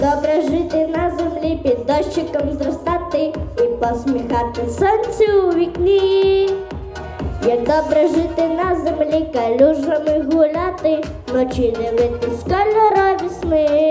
добре жити на землі, під дощиком зростати і посміхати сонцю у вікні. Як добре жити на землі, калюжами гуляти, ночі дивитись кольорові сни.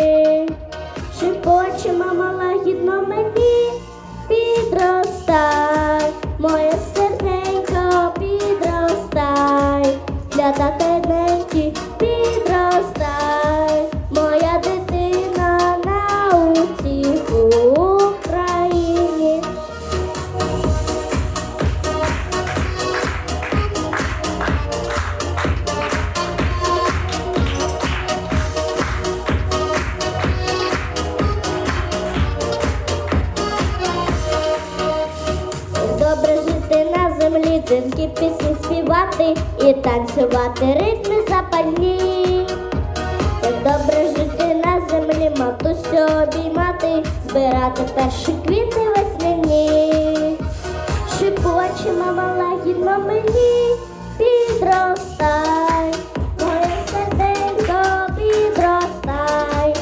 Дзвінки пісні співати і танцювати ритми запальні. Як добре жити на землі, матусю обіймати, збирати перші квіти весняні. Шипоче мама лагідно мені, підростай, моє серденько, підростай,